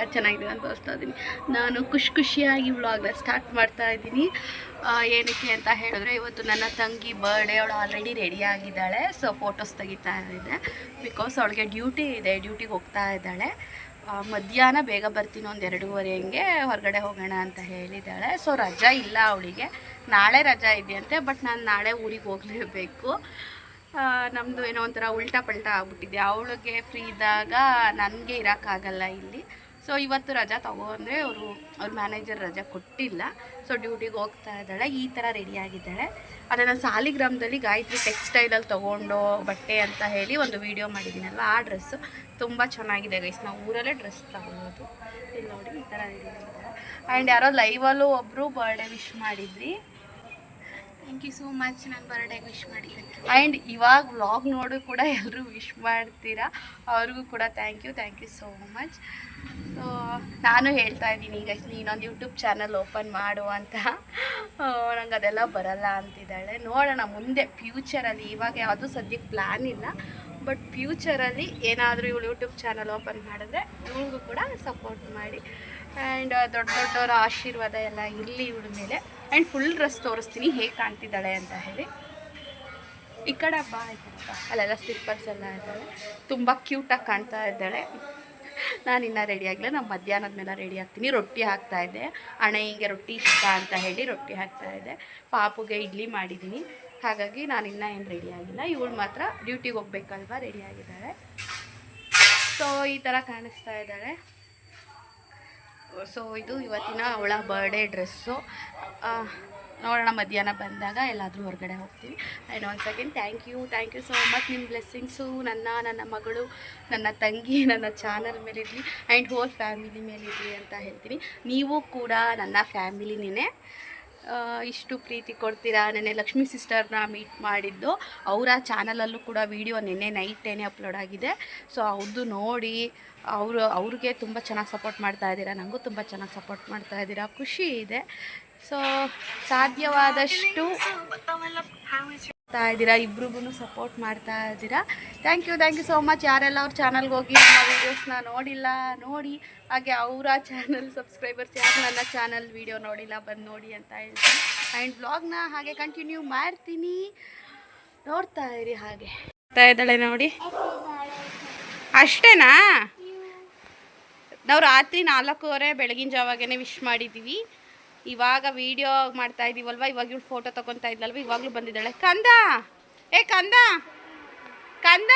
ಹೇಗಿದ್ದೀರಾ ಚೆನ್ನಾಗಿದ್ದೀರಾ ಅಂತ ತೋರಿಸ್ತಾ ಇದ್ದೀನಿ ನಾನು ಖುಷಿ ಖುಷಿಯಾಗಿ ವ್ಲಾಗ್ನ ಸ್ಟಾರ್ಟ್ ಮಾಡ್ತಾ ಇದ್ದೀನಿ ಏನಕ್ಕೆ ಅಂತ ಹೇಳಿದ್ರೆ ಇವತ್ತು ನನ್ನ ತಂಗಿ ಬರ್ಡೇ ಅವಳು ಆಲ್ರೆಡಿ ರೆಡಿ ಆಗಿದ್ದಾಳೆ. ಸೊ ಫೋಟೋಸ್ ತೆಗಿತಾ ಇದ್ದೆ ಬಿಕಾಸ್ ಅವಳಿಗೆ ಡ್ಯೂಟಿ ಇದೆ ಡ್ಯೂಟಿಗೆ ಹೋಗ್ತಾ ಇದ್ದಾಳೆ. ಮಧ್ಯಾಹ್ನ ಬೇಗ ಬರ್ತೀನಿ ಒಂದು ಎರಡೂವರೆ ಹಂಗೆ ಹೊರಗಡೆ ಹೋಗೋಣ ಅಂತ ಹೇಳಿದ್ದಾಳೆ. ಸೊ ರಜಾ ಇಲ್ಲ ಅವಳಿಗೆ. ನಾಳೆ ರಜಾ ಇದೆಯಂತೆ ಬಟ್ ನಾನು ನಾಳೆ ಊರಿಗೆ ಹೋಗಲೇಬೇಕು. ನಮ್ಮದು ಏನೋ ಒಂಥರ ಉಲ್ಟಾ ಪಲ್ಟಾ ಆಗ್ಬಿಟ್ಟಿದೆ. ಅವಳಿಗೆ ಫ್ರೀ ಇದ್ದಾಗ ನನಗೆ ಇರೋಕ್ಕಾಗಲ್ಲ ಇಲ್ಲಿ. ಸೊ ಇವತ್ತು ರಜಾ ತಗೋ ಅಂದರೆ ಅವರು ಅವ್ರ ಮ್ಯಾನೇಜರ್ ರಜಾ ಕೊಟ್ಟಿಲ್ಲ. ಸೊ ಡ್ಯೂಟಿಗೆ ಹೋಗ್ತಾ ಇದ್ದಾಳೆ ಈ ಥರ ರೆಡಿಯಾಗಿದ್ದಾಳೆ ಅದೇ ನಾನು ಸಾಲಿಗ್ರಾಮದಲ್ಲಿ ಗಾಯತ್ರಿ ಟೆಕ್ಸ್ಟೈಲಲ್ಲಿ ತೊಗೊಂಡು ಬಟ್ಟೆ ಅಂತ ಹೇಳಿ ಒಂದು ವಿಡಿಯೋ ಮಾಡಿದ್ದೀನಲ್ವ? ಆ ಡ್ರೆಸ್ಸು ತುಂಬ ಚೆನ್ನಾಗಿದೆ ಗೈಸ್ ನಾವು ಊರಲ್ಲೇ ಡ್ರೆಸ್ ತಗೊಳ್ಳೋದು ಇಲ್ಲಿ ನೋಡಿ ಈ ಥರ ರೆಡಿ ಆಗಿದ್ದಾರೆ ಆ್ಯಂಡ್ ಯಾರೋ ಲೈವಲ್ಲೂ ಒಬ್ಬರು ಬರ್ಡೇ ವಿಶ್ ಮಾಡಿದ್ರಿ. ಥ್ಯಾಂಕ್ ಯು ಸೋ ಮಚ್ ನಾನು ಬರ್ಡೇಗೆ ವಿಶ್ ಮಾಡಿದ್ದಕ್ಕೆ. ಆ್ಯಂಡ್ ಇವಾಗ ವ್ಲಾಗ್ ನೋಡು ಕೂಡ ಎಲ್ಲರೂ ವಿಶ್ ಮಾಡ್ತೀರಾ? ಅವ್ರಿಗೂ ಕೂಡ thank you thank you so much so ನಾನು ಹೇಳ್ತಾ ಇದ್ದೀನಿ, ಈಗ ನೀನೊಂದು ಯೂಟ್ಯೂಬ್ ಚಾನಲ್ ಓಪನ್ ಮಾಡು ಅಂತ. ನಂಗೆ ಅದೆಲ್ಲ ಬರಲ್ಲ ಅಂತಿದ್ದಾಳೆ. ನೋಡೋಣ, ಮುಂದೆ ಫ್ಯೂಚರಲ್ಲಿ ಇವಾಗ ಯಾವುದೂ ಸದ್ಯಕ್ಕೆ ಪ್ಲ್ಯಾನ್ ಇಲ್ಲ. ಬಟ್ ಫ್ಯೂಚರಲ್ಲಿ ಏನಾದರೂ ಇವಳು ಯೂಟ್ಯೂಬ್ ಚಾನಲ್ ಓಪನ್ ಮಾಡಿದ್ರೆ ಇವಳಿಗೂ ಕೂಡ ಸಪೋರ್ಟ್ ಮಾಡಿ. ಆ್ಯಂಡ್ ದೊಡ್ಡ ದೊಡ್ಡವರ ಆಶೀರ್ವಾದ ಎಲ್ಲ ಇರಲಿ ಇವಳ ಮೇಲೆ. ಆ್ಯಂಡ್ ಫುಲ್ ಡ್ರೆಸ್ ತೋರಿಸ್ತೀನಿ, ಹೇಗೆ ಕಾಣ್ತಿದ್ದಾಳೆ ಅಂತ ಹೇಳಿ. ಈ ಕಡೆ ಹಬ್ಬ ಆಯ್ತು ಅಲ್ಲೆಲ್ಲ ಸ್ಲಿಪ್ಪರ್ಸ್ ಎಲ್ಲ ಇದ್ದಾಳೆ ತುಂಬ ಕ್ಯೂಟಾಗಿ ಕಾಣ್ತಾ ಇದ್ದಾಳೆ. ನಾನು ಇನ್ನೂ ರೆಡಿ ಆಗಲಿಲ್ಲ. ನಾನು ಮಧ್ಯಾಹ್ನದ ಮೇಲೆ ರೆಡಿ ಆಗ್ತೀನಿ. ರೊಟ್ಟಿ ಹಾಕ್ತಾ ಇದ್ದೆ. ಹೀಗೆ ರೊಟ್ಟಿ ಇಷ್ಟ ಅಂತ ಹೇಳಿ ರೊಟ್ಟಿ ಹಾಕ್ತಾ ಇದ್ದೆ. ಪಾಪುಗೆ ಇಡ್ಲಿ ಮಾಡಿದ್ದೀನಿ ಹಾಗಾಗಿ ನಾನು ಇನ್ನೂ ಏನು ರೆಡಿ ಆಗಿಲ್ಲ. ಇವಳು ಮಾತ್ರ ಡ್ಯೂಟಿಗೆ ಹೋಗ್ಬೇಕಲ್ವ ರೆಡಿ ಆಗಿದ್ದಾಳೆ. ಸೊ ಈ ಥರ ಕಾಣಿಸ್ತಾ ಇದ್ದಾಳೆ. ಸೊ ಇದು ಇವತ್ತಿನ ಅವಳ ಬರ್ಡೇ ಡ್ರೆಸ್ಸು ನೋಡೋಣ ಮಧ್ಯಾಹ್ನ ಬಂದಾಗ ಎಲ್ಲಾದರೂ ಹೊರಗಡೆ ಹೋಗ್ತೀವಿ. And once again thank you thank you so much ನಿಮ್ಮ ಬ್ಲೆಸ್ಸಿಂಗ್ಸು ನನ್ನ ನನ್ನ ಮಗಳು, ನನ್ನ ತಂಗಿ, ನನ್ನ ಚಾನಲ್ ಮೇಲಿರಲಿ ಆ್ಯಂಡ್ ಹೋಲ್ ಫ್ಯಾಮಿಲಿ ಮೇಲಿರಲಿ ಅಂತ ಹೇಳ್ತೀನಿ. ನೀವು ಕೂಡ ನನ್ನ ಫ್ಯಾಮಿಲಿನೇ ಇಷ್ಟು ಪ್ರೀತಿ ಕೊಡ್ತೀರಾ? ನೆನ್ನೆ ಲಕ್ಷ್ಮೀ ಸಿಸ್ಟರ್ನ ಮೀಟ್ ಮಾಡಿದ್ದು. ಅವರ ಚಾನಲಲ್ಲೂ ಕೂಡ ವೀಡಿಯೋ ನಿನ್ನೆ ನೈಟೇನೆ ಅಪ್ಲೋಡ್ ಆಗಿದೆ. ಸೊ ಅವ್ರದ್ದು ನೋಡಿ, ಅವರು, ಅವ್ರಿಗೆ ತುಂಬ ಚೆನ್ನಾಗಿ ಸಪೋರ್ಟ್ ಮಾಡ್ತಾ ಇದ್ದೀರಾ? ನನಗೂ ತುಂಬ ಚೆನ್ನಾಗಿ ಸಪೋರ್ಟ್ ಮಾಡ್ತಾ ಇದ್ದೀರಾ? ಖುಷಿ ಇದೆ. ಸೊ ಸಾಧ್ಯವಾದಷ್ಟು ಮಾಡ್ತಾ ಇದ್ದೀರಾ ಇಬ್ರಿಗೂ ಸಪೋರ್ಟ್ ಮಾಡ್ತಾ ಇದ್ದೀರಾ? Thank you thank you so much ಯಾರೆಲ್ಲ ಅವ್ರ ಚಾನಲ್ಗೆ ಹೋಗಿ ನಮ್ಮ ವೀಡಿಯೋಸ್ನ ನೋಡಿಲ್ಲ, ನೋಡಿ. ಹಾಗೆ ಅವರ ಚಾನಲ್ ಸಬ್ಸ್ಕ್ರೈಬರ್ಸ್ ಯಾರು ನನ್ನ ಚಾನಲ್ ವೀಡಿಯೋ ನೋಡಿಲ್ಲ, ಬಂದು ನೋಡಿ ಅಂತ ಹೇಳ್ತೀನಿ. ಆ್ಯಂಡ್ ಬ್ಲಾಗ್ನ ಹಾಗೆ ಕಂಟಿನ್ಯೂ ಮಾಡ್ತೀನಿ. ನೋಡ್ತಾ ಇರಿ ಹಾಗೆ. ನೋಡ್ತಾ ಇದ್ದಾಳೆ ನೋಡಿ. ಅಷ್ಟೇನಾ? ನಾವು ರಾತ್ರಿ ನಾಲ್ಕೂವರೆ ಬೆಳಗಿನ ಜಾವಾಗೇ ವಿಶ್ ಮಾಡಿದ್ದೀವಿ ಇವಾಗ ವಿಡಿಯೋ ಮಾಡ್ತಾ ಇದೀವಲ್ವ? ಇವಾಗ ಇವಳು ಫೋಟೋ ತಗೊತಾ ಇದ್ಲಲ್ವ? ಇವಾಗಲೂ ಬಂದಿದ್ದಾಳೆ. ಕಂದ! ಏ, ಕಂದ! ಕಂದ!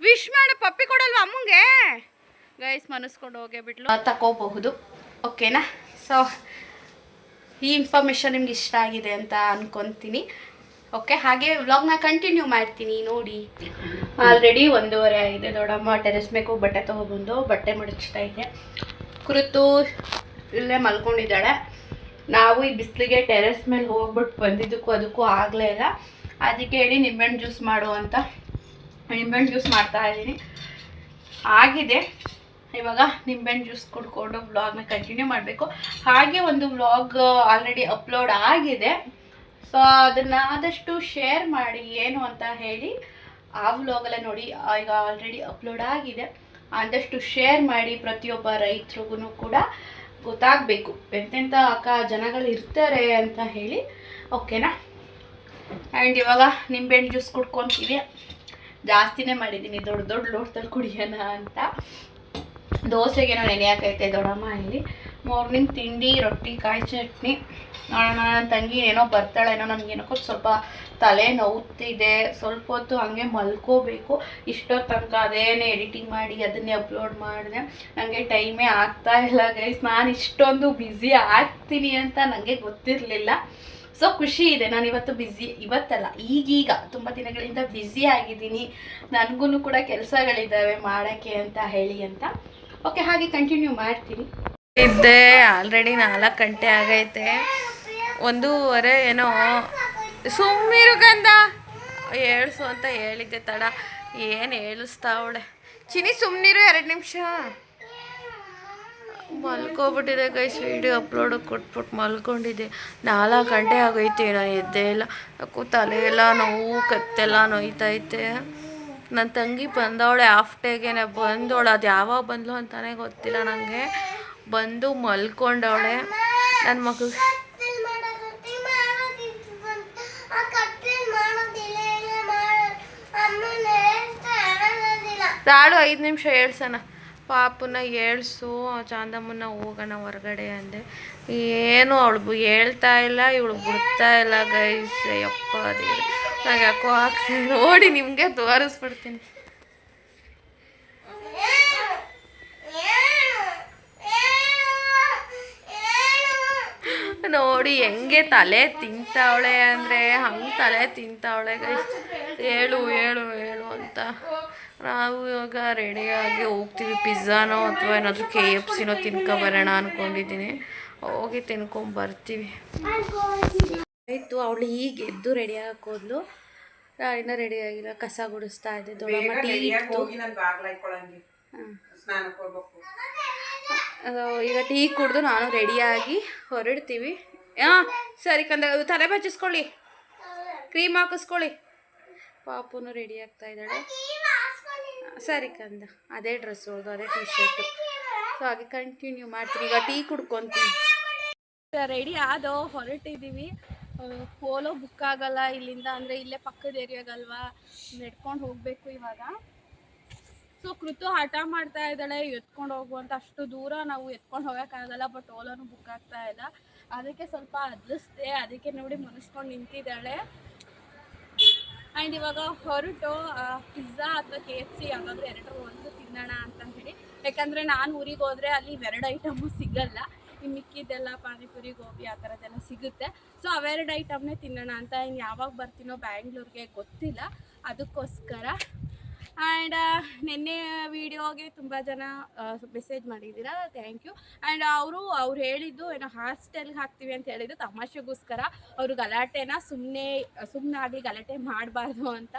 ವಿಶ್ ಮಾಡು ಪಪ್ಪಿ ಕೊಡಲ್ವಾ ಅಮ್ಮಂಗೆ? ಗೈಸ್ ಮನಸ್ಕೊಂಡು ಹೋಗೇ ಬಿಟ್ಲು. ತಗೋಬಹುದು ಓಕೆನಾ ಸೊ ಈ ಇನ್ಫಾರ್ಮೇಷನ್ ನಿಮ್ಗೆ ಇಷ್ಟ ಆಗಿದೆ ಅಂತ ಅನ್ಕೊತೀನಿ. ಓಕೆ ಹಾಗೆ ವ್ಲಾಗ್ನ ಕಂಟಿನ್ಯೂ ಮಾಡ್ತೀನಿ, ನೋಡಿ. ಆಲ್ರೆಡಿ ಒಂದೂವರೆ ಆಗಿದೆ. ದೊಡ್ಡಮ್ಮ ಟೆರೆಸ್ ಮೇಗೂ ಬಟ್ಟೆ ತೊಗೊಬಂದು ಬಟ್ಟೆ ಮಡಚ್ತಾ ಇದೆ ಕುರಿತು ಇಲ್ಲೇ ಮಲ್ಕೊಂಡಿದ್ದಾಳೆ. ನಾವು ಈ ಬಿಸಿಲಿಗೆ ಟೆರೆಸ್ ಮೇಲೆ ಹೋಗ್ಬಿಟ್ಟು ಬಂದಿದ್ದಕ್ಕೂ ಅದಕ್ಕೂ ಆಗಲೇ ಇಲ್ಲ. ಅದಕ್ಕೆ ಹೇಳಿ ನಿಂಬೆಹಣ್ಣು ಜ್ಯೂಸ್ ಮಾಡು ಅಂತ ನಿಂಬೆಹಣ್ಣು ಜ್ಯೂಸ್ ಮಾಡ್ತಾ ಇದ್ದೀನಿ. ಆಗಿದೆ. ಇವಾಗ ನಿಂಬೆಹಣ್ಣು ಜ್ಯೂಸ್ ಕುಡ್ಕೊಂಡು ವ್ಲಾಗ್ನ ಕಂಟಿನ್ಯೂ ಮಾಡಬೇಕು. ಹಾಗೆ ಒಂದು ವ್ಲಾಗ್ ಆಲ್ರೆಡಿ ಅಪ್ಲೋಡ್ ಆಗಿದೆ. ಸೊ ಅದನ್ನು ಆದಷ್ಟು ಶೇರ್ ಮಾಡಿ, ಏನು ಅಂತ ಹೇಳಿ ಆ ವ್ಲಾಗಲ್ಲೇ ನೋಡಿ ಈಗ ಆಲ್ರೆಡಿ ಅಪ್ಲೋಡ್ ಆಗಿದೆ. ಆದಷ್ಟು ಶೇರ್ ಮಾಡಿ ಪ್ರತಿಯೊಬ್ಬ ರೈತರಿಗೂ ಕೂಡ. ಗೊತ್ತಾಗಬೇಕು. ಎಂತೆಂಥ ಅಕ್ಕ ಜನಗಳು ಇರ್ತಾರೆ ಅಂತ ಹೇಳಿ ಓಕೆನಾ ಆ್ಯಂಡ್ ಇವಾಗ ನಿಂಬೆಹಣ್ಣು ಜ್ಯೂಸ್ ಕುಡ್ಕೊತೀವಿ. ಜಾಸ್ತಿನೇ ಮಾಡಿದ್ದೀನಿ, ದೊಡ್ಡ ದೊಡ್ಡ ಲೋಟದಲ್ಲಿ ಕುಡಿಯೋಣ ಅಂತ. ದೋಸೆಗೇನೋ ನೆನೆ ಹಾಕೈತೆ ದೊಡ್ಡಮ್ಮ ಇಲ್ಲಿ. ಮಾರ್ನಿಂಗ್ ತಿಂಡಿ, ರೊಟ್ಟಿ, ಕಾಯಿ ಚಟ್ನಿ. ನೋಡೋಣ ನನ್ನ ತಂಗಿ ಏನೋ ಬರ್ತಾಳೇನೋ ನನಗೇನಕ್ಕೂ ಸ್ವಲ್ಪ ತಲೆ ನೋವ್ತಿದೆ, ಸ್ವಲ್ಪ ಹೊತ್ತು ಹಂಗೆ ಮಲ್ಕೋಬೇಕು. ಇಷ್ಟೋ ತನಕ ಅದೇನೇ ಎಡಿಟಿಂಗ್ ಮಾಡಿ, ಅದನ್ನೇ ಅಪ್ಲೋಡ್ ಮಾಡಿದೆ. ನನಗೆ ಟೈಮೇ ಆಗ್ತಾ ಇಲ್ಲ ಗೈಸ್ ನಾನು ಇಷ್ಟೊಂದು ಬ್ಯುಸಿ ಆಗ್ತೀನಿ ಅಂತ ನನಗೆ ಗೊತ್ತಿರಲಿಲ್ಲ. ಸೊ ಖುಷಿ ಇದೆ. ನಾನು ಇವತ್ತು ಬ್ಯುಸಿ ಇವತ್ತಲ್ಲ, ಈಗೀಗ ತುಂಬ ದಿನಗಳಿಂದ ಬ್ಯುಸಿ ಆಗಿದ್ದೀನಿ. ನನಗೂ ಕೂಡ ಕೆಲಸಗಳಿದ್ದಾವೆ ಮಾಡೋಕ್ಕೆ ಅಂತ ಹೇಳಿ ಅಂತ. ಓಕೆ ಹಾಗೆ ಕಂಟಿನ್ಯೂ ಮಾಡ್ತೀನಿ. ಇದ್ದೆ ಆಲ್ರೆಡಿ ನಾಲ್ಕು ಗಂಟೆ ಆಗೈತೆ. ಒಂದೂವರೆ ಏನೋ. ಸುಮ್ಮಿರು ಗಂಧ. ಹೇಳ್ಸು ಅಂತ ಹೇಳಿದ್ದೆ ತಡ. ಏನು ಹೇಳಿಸ್ತಾ ಅವಳೆ. ಚಿನಿ ಸುಮ್ಮನಿರು ಎರಡು ನಿಮಿಷ. ಮಲ್ಕೊಬಿಟ್ಟಿದೆ ಗೈಸ್, ವಿಡಿಯೋ ಅಪ್ಲೋಡ್ ಕೊಟ್ಬಿಟ್ಟು ಮಲ್ಕೊಂಡಿದ್ದೆ. ನಾಲ್ಕು ಗಂಟೆ ಆಗೈತೆ ನಾನು ಎದ್ದೇ ಇಲ್ಲ. ತಲೆ ಎಲ್ಲ ನೋವು, ಕತ್ತೆಲ್ಲ ನೋಯ್ತೈತೆ. ನನ್ನ ತಂಗಿ ಬಂದವಳೆ ಹಾಫ್ ಡೇಗೆನೆ ಬಂದವಳು ಅದು ಯಾವಾಗ ಬಂದ್ಲು ಅಂತಾನೆ ಗೊತ್ತಿಲ್ಲ ನನಗೆ ಬಂದು ಮಲ್ಕೊಂಡವಳೆ. ನನ್ನ ಮಗು ಕತ್ತಲ್ ಮಾಡೋದಕ್ಕೆ ಮಾಡೋದಿತ್ತು ಬಂತು. ಆ ಕತ್ತಲ್ ಮಾಡೋದಿಲ್ಲ ಇಲ್ಲ ಮಾಡೋ ಅಮ್ಮನ ತಾಳು ಐದು ನಿಮಿಷ ಹೇಳ್ಸೋಣ. ಪಾಪನ ಹೇಳ್ಸು ಚಾಂದಮ್ಮನ ಹೋಗೋಣ ಹೊರಗಡೆ ಅಂದೆ. ಏನು ಅವಳು ಹೇಳ್ತಾ ಇಲ್ಲ, ಇವಳು ಬಿಡ್ತಾ ಇಲ್ಲ ಗೈಸ್ ಯಪ್ಪ ಅದೇ ನಂಗೆ ಯಾಕೋ ಹಾಕ್ಸಿ ನೋಡಿ ನಿಮಗೆ ತೋರಿಸ್ಬಿಡ್ತೀನಿ. ನೋಡಿ ಹೆಂಗೆ ತಲೆ ತಿಂತಾವಳೆ ಅಂದರೆ ಹಂಗೆ ತಲೆ ತಿಂತಾವಳೆ ಗೈಸ್ ಹೇಳು ಹೇಳು ಹೇಳು ಅಂತ. ನಾವು ಇವಾಗ ರೆಡಿಯಾಗಿ ಹೋಗ್ತೀವಿ. ಪಿಜ್ಜಾನೋ ಅಥವಾ ಏನಾದರೂ ಕೆ ಎಫ್ ಸಿನೋ ತಿನ್ಕೊಬರೋಣ ಅಂದ್ಕೊಂಡಿದ್ದೀನಿ ಹೋಗಿ ತಿನ್ಕೊಂಬರ್ತೀವಿ ಆಯಿತು ಅವಳು ಈಗ ಎದ್ದು ರೆಡಿ ಹಾಕೋದ್ಲು ಹೋದ್ಲು. ನಾನು ಇನ್ನೂ ರೆಡಿ ಆಗಿಲ್ಲ. ಕಸ ಗುಡಿಸ್ತಾ ಇದ್ದೆ. ದೊಡ್ಡಮ್ಮ ಟೀ ಇತ್ತು. ಈಗ ಟೀ ಕುಡಿದು ನಾನು ರೆಡಿಯಾಗಿ ಹೊರಡ್ತೀವಿ. ಹಾಂ ಸರಿ ಕಂದ ತಲೆ ಬಚ್ಚಿಸ್ಕೊಳ್ಳಿ. ಕ್ರೀಮ್ ಹಾಕಿಸ್ಕೊಳ್ಳಿ. ಪಾಪುನು ರೆಡಿ ಆಗ್ತಾ ಇದ್ದಾಳೆ. ಸರಿ ಕಂದ. ಅದೇ ಡ್ರೆಸ್ ಹೋದು ಅದೇ ಟಿ ಶರ್ಟು ಸೊ ಹಾಗೆ ಕಂಟಿನ್ಯೂ ಮಾಡ್ತೀನಿ. ಈಗ ಟೀ ಕುಡ್ಕೊತೀನಿ. ರೆಡಿ ಆದೋ, ಹೊರಟಿದ್ದೀವಿ. ಓಲೋ ಬುಕ್ ಆಗಲ್ಲ ಇಲ್ಲಿಂದ. ಅಂದರೆ ಇಲ್ಲೇ ಪಕ್ಕದ ಏರಿಯಾಗಲ್ವಾ? ನಡ್ಕೊಂಡು ಹೋಗಬೇಕು ಇವಾಗ. ಸೊ ಕೃತು ಹಠ ಮಾಡ್ತಾ ಇದ್ದಾಳೆ. ಎತ್ಕೊಂಡು ಹೋಗುವಂತ ಅಷ್ಟು ದೂರ ನಾವು ಎತ್ಕೊಂಡು ಹೋಗೋಕ್ಕಾಗಲ್ಲ. ಬಟ್ ಓಲೋನು ಬುಕ್ ಆಗ್ತಾ ಇಲ್ಲ. ಅದಕ್ಕೆ ಸ್ವಲ್ಪ ಅದ್ಲಿಸ್ದೆ ಅದಕ್ಕೆ ನೋಡಿ ಮುನಿಸ್ಕೊಂಡು ನಿಂತಿದ್ದಾಳೆ. ಆ್ಯಂಡ್ ಇವಾಗ ಹೊರಟು ಪಿಜ್ಜಾ ಅಥವಾ ಕೆ ಎಫ್ ಸಿ ಯಾವುದಾದ್ರೂ ಎರಡರ ಒಂದು ತಿನ್ನೋಣ ಅಂತ ಹೇಳಿ. ಯಾಕಂದರೆ ನಾನು ಊರಿಗೆ ಹೋದರೆ ಅಲ್ಲಿ ಇವೆರಡು ಐಟಮು ಸಿಗಲ್ಲ. ಇನ್ನು ಮಿಕ್ಕಿದ್ದೆಲ್ಲ ಪಾನಿಪುರಿ, ಗೋಬಿ ಆ ಥರದ್ದೆಲ್ಲ ಸಿಗುತ್ತೆ. ಸೊ ಅವೆರಡು ಐಟಮ್ನೇ ತಿನ್ನೋಣ ಅಂತ ಇನ್ನು ಯಾವಾಗ ಬರ್ತೀನೋ ಬ್ಯಾಂಗ್ಳೂರಿಗೆ ಗೊತ್ತಿಲ್ಲ. ಅದಕ್ಕೋಸ್ಕರ ಆ್ಯಂಡ್ ನಿನ್ನೆ ವಿಡಿಯೋಗೆ ತುಂಬ ಜನ ಮೆಸೇಜ್ ಮಾಡಿದ್ದೀರಾ? ಥ್ಯಾಂಕ್ ಯು ಆ್ಯಂಡ್ ಅವರು, ಅವ್ರು ಹೇಳಿದ್ದು, ಏನೋ ಹಾಸ್ಟೆಲ್ಗೆ ಹಾಕ್ತೀವಿ ಅಂತ ಹೇಳಿದ್ದು ತಮಾಷೆಗೋಸ್ಕರ. ಅವರು ಗಲಾಟೆನ ಸುಮ್ಮನೆ ಸುಮ್ಮನಾಗಿ ಗಲಾಟೆ ಮಾಡಬಾರ್ದು ಅಂತ.